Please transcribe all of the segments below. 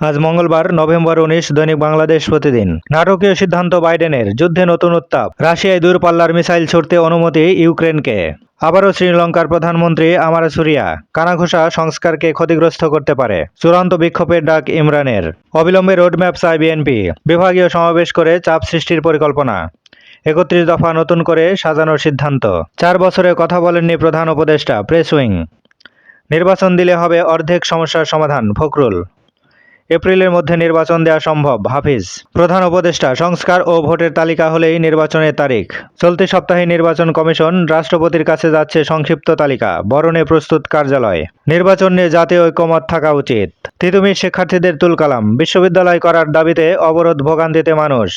আজ মঙ্গলবার, নভেম্বর উনিশ, দৈনিক বাংলাদেশ প্রতিদিন। নাটকীয় সিদ্ধান্ত বাইডেনের, যুদ্ধে নতুন উত্তাপ। রাশিয়ায় দূরপাল্লার মিসাইল ছুড়তে অনুমতি ইউক্রেনকে। আবারও শ্রীলঙ্কার প্রধানমন্ত্রী আমারা সুরিয়া, কানাঘুষা সংস্কারকে ক্ষতিগ্রস্ত করতে পারে, চূড়ান্ত বিক্ষোভের ডাক ইমরানের। অবিলম্বে রোডম্যাপ চায় বিএনপি। বিভাগীয় সমাবেশ করে চাপ সৃষ্টির পরিকল্পনা। একত্রিশ দফা নতুন করে সাজানোর সিদ্ধান্ত। চার বছরে কথা বলেননি প্রধান উপদেষ্টা, প্রেস উইং। নির্বাচন দিলে হবে অর্ধেক সমস্যার সমাধান, ফখরুল। এপ্রিলের মধ্যে নির্বাচন দেওয়া সম্ভব। হাফিজ, প্রধান উপদেষ্টা, সংস্কার ও ভোটের তালিকা হলেই নির্বাচনের তারিখ। চলতি সপ্তাহে নির্বাচন কমিশন রাষ্ট্রপতির কাছে যাচ্ছে সংক্ষিপ্ত তালিকা, বরণে প্রস্তুত কার্যালয়। নির্বাচন নিয়ে জাতীয় ঐক্যমত থাকা উচিত। তিতুমির শিক্ষার্থীদের তুলকালাম। বিশ্ববিদ্যালয় করার দাবিতে অবরোধ ভোগান্তিতে মানুষ।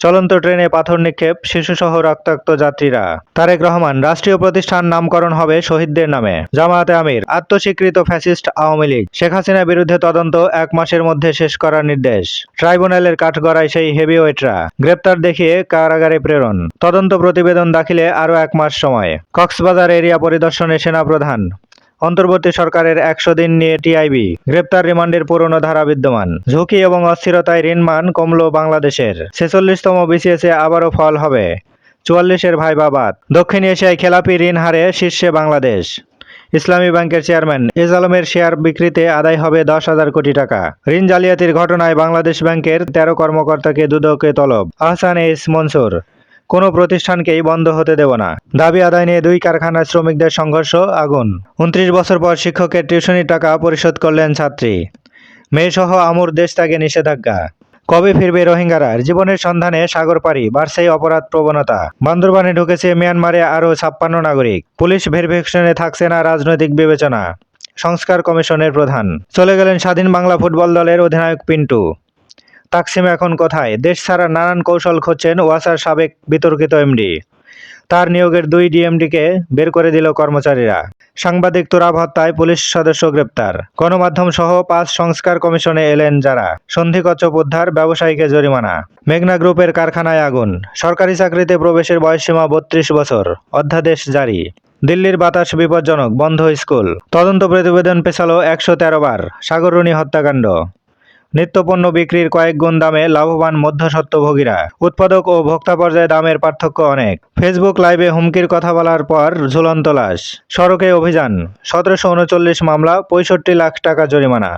চলন্ত ট্রেনে পাথর নিক্ষেপ, শিশুসহ রক্তাক্ত যাত্রীরা। তারেক রহমান, রাষ্ট্রীয় প্রতিষ্ঠান নামকরণ হবে শহীদদের নামে। জামায়াতে আমির, আত্মস্বীকৃত ফ্যাসিস্ট আওয়ামী লীগ। শেখ হাসিনার বিরুদ্ধে তদন্ত এক মাসের মধ্যে শেষ করার নির্দেশ। ট্রাইব্যুনালের কাঠগড়ায় সেই হেভিওয়েটরা। গ্রেপ্তার দেখিয়ে কারাগারে প্রেরণ। তদন্ত প্রতিবেদন দাখিলে আরও এক মাস সময়। কক্সবাজার এরিয়া পরিদর্শনে সেনাপ্রধান অন্তর্বর্তী সরকারের একশো দিন নিয়ে টিআইবি গ্রেপ্তার রিমান্ডের পুরনো ধারা বিদ্যমান। ঝুঁকি এবং অস্থিরতায় ঋণমান কমল বাংলাদেশের। ছেচল্লিশতম বিসিএসে আবারও ফল হবে। চুয়াল্লিশের ভাই বাবাদ দক্ষিণ এশিয়ায় খেলাপি ঋণ হারে শীর্ষে বাংলাদেশ। ইসলামী ব্যাংকের চেয়ারম্যান এজ আলমের শেয়ার বিক্রিতে আদায় হবে দশ হাজার কোটি টাকা। ঋণ জালিয়াতির ঘটনায় বাংলাদেশ ব্যাংকের তেরো কর্মকর্তাকে দুদকে তলব। আহসান এস মনসুর। কোনো প্রতিষ্ঠানকেই বন্ধ হতে দেব না। দাবি আদায় নিয়ে দুই কারখানার শ্রমিকদের সংঘর্ষ, আগুন। উনত্রিশ বছর পর শিক্ষকের টিউশনির টাকা পরিশোধ করলেন ছাত্রী। মেয়েসহ আমুর দেশ ত্যাগে নিষেধাজ্ঞা। কবে ফিরবে রোহিঙ্গারা? জীবনের সন্ধানে সাগর পাড়ি বাড়ছে অপরাধ প্রবণতা। বান্দরবানে ঢুকেছে মিয়ানমারে আরও ছাপ্পান্ন নাগরিক। পুলিশ ভেরিফিকেশনে থাকছে না রাজনৈতিক বিবেচনা। সংস্কার কমিশনের প্রধান। চলে গেলেন স্বাধীন বাংলা ফুটবল দলের অধিনায়ক পিন্টু। তাকসিম এখন কোথায়? দেশ ছাড়া নানান কৌশল খুঁজছেন ওয়াসার সাবেক বিতর্কিত এমডি। তার নিয়োগের দুই ডিএমডিকে বের করে দিল কর্মচারীরা। সাংবাদিক তোরাব হত্যায় পুলিশ সদস্য গ্রেপ্তার। গণমাধ্যম সহ পাঁচ সংস্কার কমিশনে এলেন যারা। সন্ধিকচ্ছপ উদ্ধার, ব্যবসায়ীকে জরিমানা। মেঘনা গ্রুপের কারখানায় আগুন। সরকারি চাকরিতে প্রবেশের বয়সসীমা বত্রিশ বছর। অধ্যাদেশ জারি। দিল্লির বাতাস বিপজ্জনক, বন্ধ স্কুল। তদন্ত প্রতিবেদন পেছালো একশো তেরো বার। সাগররুণী হত্যাকাণ্ড। নিত্যপণ্য বিক্রির কয়েক গুণ দামে লাভবান মধ্যস্বত্বভোগীরা উৎপাদক ও ভোক্তা পর্যায়ে দামের পার্থক্য অনেক। ফেসবুক লাইভে হুমকির কথা বলার পর ঝুলন্ত লাশ। সড়কে অভিযান। সতেরোশো উনচল্লিশ মামলা, পঁয়ষট্টি লাখ টাকা জরিমানা।